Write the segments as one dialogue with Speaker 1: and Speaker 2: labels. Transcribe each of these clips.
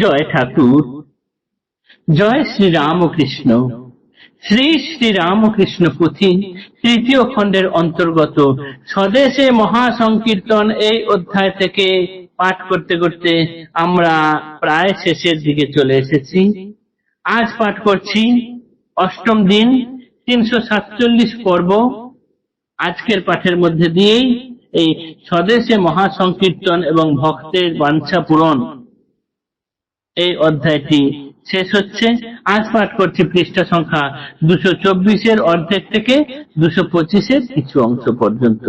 Speaker 1: জয় ঠাকুর। জয় শ্রী রামকৃষ্ণ। শ্রী শ্রী রামকৃষ্ণ পুঁথি তৃতীয় খণ্ডের অন্তর্গত স্বদেশে মহাসংকীর্তন এই অধ্যায় থেকে পাঠ করতে করতে আমরা প্রায় শেষের দিকে চলে এসেছি। আজ পাঠ করছি অষ্টম দিন, তিনশো সাতচল্লিশ পর্ব। আজকের পাঠের মধ্যে দিয়েই এই স্বদেশে মহাসংকীর্তন এবং ভক্তের বাঞ্ছা পূরণ। এই অধ্যায়টি শেষ হচ্ছে। আজ পাঠ করছি পৃষ্ঠা সংখ্যা দুশো চব্বিশের অর্ধেক থেকে দুশো পঁচিশের কিছু অংশ পর্যন্ত।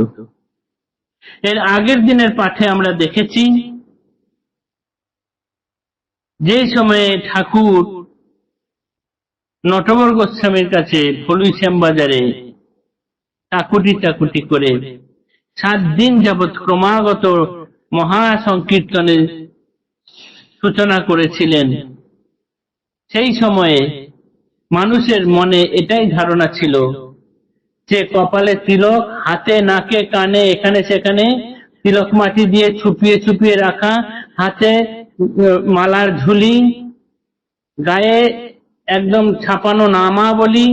Speaker 1: এর আগের দিনের পাঠে আমরা দেখেছি, যে সময়ে ঠাকুর নটবর গোস্বামীর কাছে ফলুই শ্যামবাজারে টাকুটি টাকুটি করে সাত দিন যাবৎ ক্রমাগত মহা সংকীর্তনের সূচনা করেছিলেন। সেই সময়ে মানুষের মনে এটাই ধারণা ছিল যে কপালে তিলক, হাতে, নাকে, কানে, এখানে, সেখানে তিলক মাটি দিয়ে ছুপিয়ে ছুপিয়ে রাখা, হাতে মালার ঝুলি, গায়ে একদম ছাপানো নামাবলী,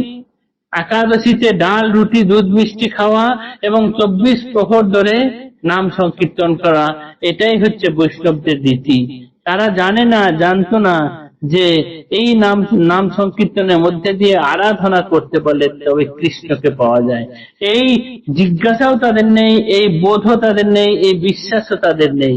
Speaker 1: একাদশীতে ডাল, রুটি, দুধ, মিষ্টি খাওয়া এবং চব্বিশ প্রহর ধরে নাম সংকীর্তন করা, এটাই হচ্ছে বৈষ্ণবদের রীতি। তারা জানে না, জানতো না যে এই নাম নাম সংকীর্তনের মধ্যে দিয়ে আরাধনা করতে পারলে তবে কৃষ্ণকে পাওয়া যায়। এই জিজ্ঞাসাও তাদের নেই, এই বোধও তাদের নেই, এই বিশ্বাসও তাদের নেই।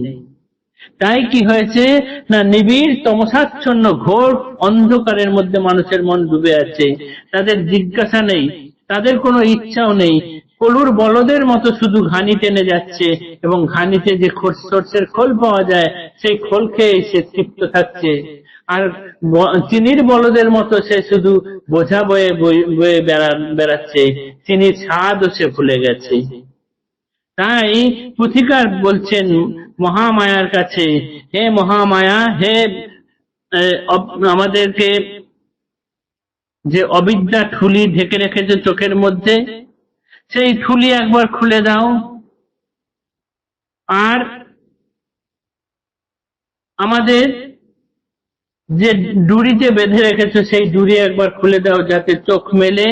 Speaker 1: তাই কি হয়েছে? না, নিবিড় তমসাচ্ছন্ন ঘোর অন্ধকারের মধ্যে মানুষের মন ডুবে আছে। তাদের জিজ্ঞাসা নেই, তাদের কোনো ইচ্ছাও নেই। কলুর বলদের মতো শুধু ঘানি টেনে যাচ্ছে এবং ঘানিতে যে সর্ষের খোল পাওয়া যায়, সেই খোল খেয়ে সে তৃপ্ত থাকছে। আর চিনির বলদের মতো সে শুধু বোঝা বয়ে- বয়ে বেড়াচ্ছে, চিনির স্বাদও সে ভুলে গেছে। তাই পুথিকার বলছেন মহামায়ার কাছে, হে মহামায়া, হে আমাদেরকে যে অবিদ্যা ঠুলি ঢেকে রেখেছে চোখের মধ্যে সেই ঠুলি একবার খুলে দাও। আর আমাদের যে ডুরিতে বেঁধে রেখেছো, সেই ডুরি একবার খুলে দাও যাতে চোখ মেলে।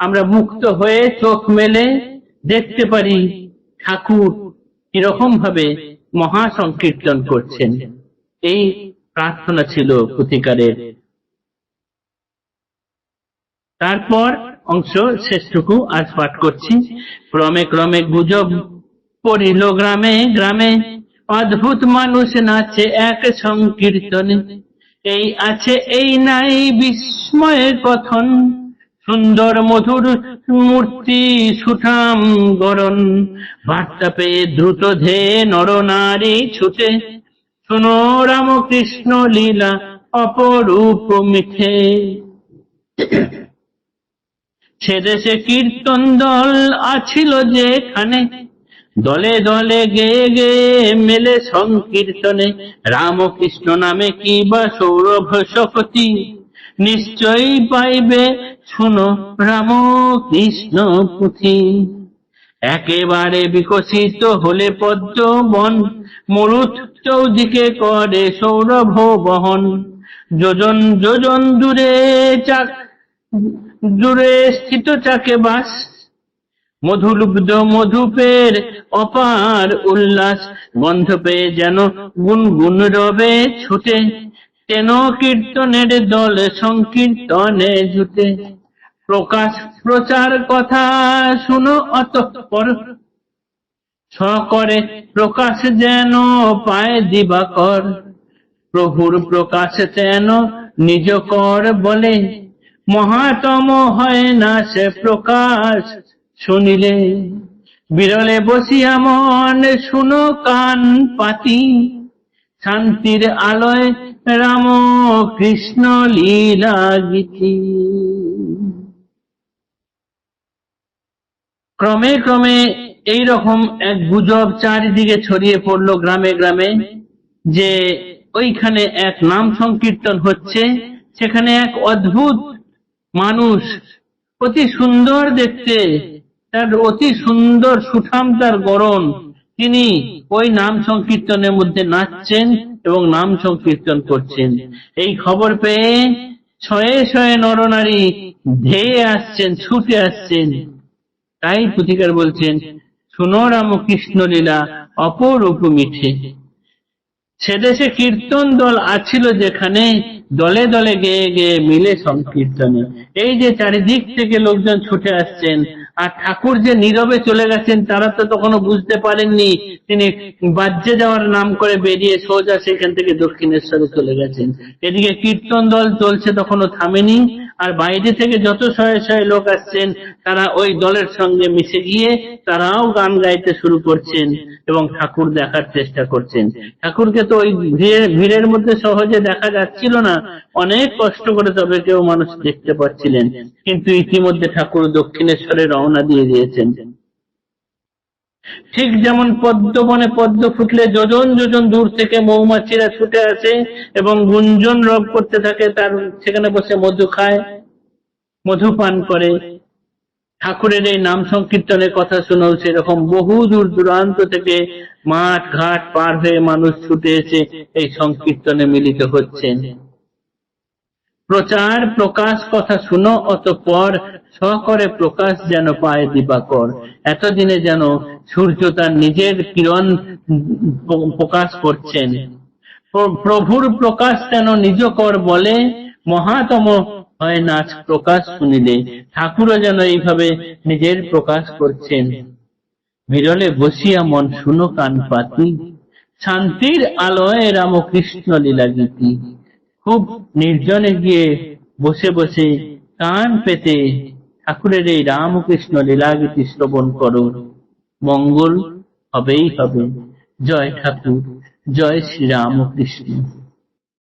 Speaker 1: আমরা মুক্ত হয়ে চোখ মেলে দেখতে পারি ঠাকুর কীরকম ভাবে মহা সংকীর্তন করছেন। এই প্রার্থনা ছিল প্রতিকারের। তারপর অংশ শেষটুকু আজ পাঠ করছি। ক্রমে ক্রমে গুজব পড়িল গ্রামে গ্রামে। অদ্ভুত মানুষ নাচে এক সংকীর্তনে। এই আছে, এই নাই বিস্ময়ের কথন। সুন্দর মধুর মূর্তি সুঠাম গরণ বার্তা পেয়ে দ্রুত ধে নরনারী ছুটে। শুনো রামকৃষ্ণ লীলা অপরূপ মিঠে। দেশে কীর্তন দল আছিল যেখানে। দলে দলে গে গে মেলে সংকীর্তনে। রামকৃষ্ণ নামে কি বা সৌরভ শক্তি? নিশ্চয়ই পাইবে, শুনো, রামকৃষ্ণ পুঁথি। একেবারে বিকশিত হলে পদ্ম বন মরুত চৌদিকে করে সৌরভ বহন। যোজন যোজন দূরে চাক দূরে স্থিত চাকে বাস। মধুলুব্ধ মধুপের অপার উল্লাস, গন্ধ পেয়ে যেন গুনগুন রবে ছুটে। তেন কীর্তনের দল সংকীর্তনে জুটে? প্রকাশ প্রচার কথা শুনো অতঃপর। ছ করে প্রকাশ যেন পায় দিবাকর। প্রভুর প্রকাশ যেন নিজ কর বলে। মহাতম হয় না সে প্রকাশ। শুনিলে বিরলে বসিয়া মন, শুনো কান পাতি। শান্তির আলয় রাম কৃষ্ণ লীলা গীতি। ক্রমে ক্রমে এই রকম এক গুজব চারিদিকে ছড়িয়ে পড়ল গ্রামে গ্রামে, যে ওইখানে এক নাম সংকীর্তন হচ্ছে, সেখানে এক অদ্ভুত মানুষ অতি সুন্দর দেখতে, তার অতি সুন্দর সুঠাম তার গরম তিনি ওই নাম সংকীর্তনের মধ্যে নাচছেন এবং নাম সংকীর্তন করছেন। এই খবর পেয়ে শয়ে শয়ে নরনারী ধেয়ে আসছেন, ছুটে আসছেন। তাই পুথিকার বলছেন, শুনো রামকৃষ্ণ লীলা অপরূপ মিঠে। সেদেশে কীর্তন দল আছিল যেখানে দলে দলে গেয়ে গেয়ে মিলে সংকীর্তনে। এই যে চারিদিক থেকে লোকজন ছুটে আসছেন, আর ঠাকুর যে নীরবে চলে গেছেন, তারা তো তখনো বুঝতে পারেননি, তিনি বাজ্যে যাওয়ার নাম করে বেরিয়ে সোজা সেখান থেকে দক্ষিণেশ্বরে চলে গেছেন। এদিকে কীর্তন দল চলছে তখনও থামেনি আর বাইরে থেকে যত শয়ে শয়ে লোক আসছেন, তারা ওই দলের সঙ্গে মিশে গিয়ে তারাও গান গাইতে শুরু করছেন এবং ঠাকুর দেখার চেষ্টা করছেন। ঠাকুরকে তো ওই ভিড়ের মধ্যে সহজে দেখা যাচ্ছিল না। অনেক কষ্ট করে তবে কেউ মানুষ দেখতে পাচ্ছিলেন। কিন্তু ইতিমধ্যে ঠাকুর দক্ষিণেশ্বরে রওনা দিয়ে দিয়েছেন। ঠিক যেমন পদ্মবনে পদ্ম ফুটলে যোজন যোজন দূর থেকে মৌমাছিরা ছুটে আসে এবং গুঞ্জন রব করতে থাকে, তার সেখানে বসে মধু খায়, মধু পান করে। ঠাকুরের এই নাম সংকীর্তনের কথা শুনেও সেরকম বহু দূর দূরান্ত থেকে মাঠ ঘাট পার হয়ে মানুষ ছুটে এসে এই সংকীর্তনে মিলিত হচ্ছেন। প্রচার, প্রকাশ কথা শুনো, অতঃপর সকরে প্রকাশ যেন পায় দিবাকর। এতদিনে যেন সূর্য তার নিজের কিরণ প্রকাশ করছেন। প্রভুর প্রকাশ যেন নিজ কর বলে, মহাতম হয় নাচ প্রকাশ শুনিলে, ঠাকুরও যেন এইভাবে নিজের প্রকাশ করছেন। বিরলে বসিয়া মন শুনো কান পাতি, শান্তির আলোয় রামকৃষ্ণ লীলা গীতি খুব নির্জনে গিয়ে বসে বসে কান পেতে ঠাকুরের এই রামকৃষ্ণ লীলাগীতি শ্রবণ করো। মঙ্গল হবেই হবে। জয় ঠাকুর, জয় শ্রী রামকৃষ্ণ।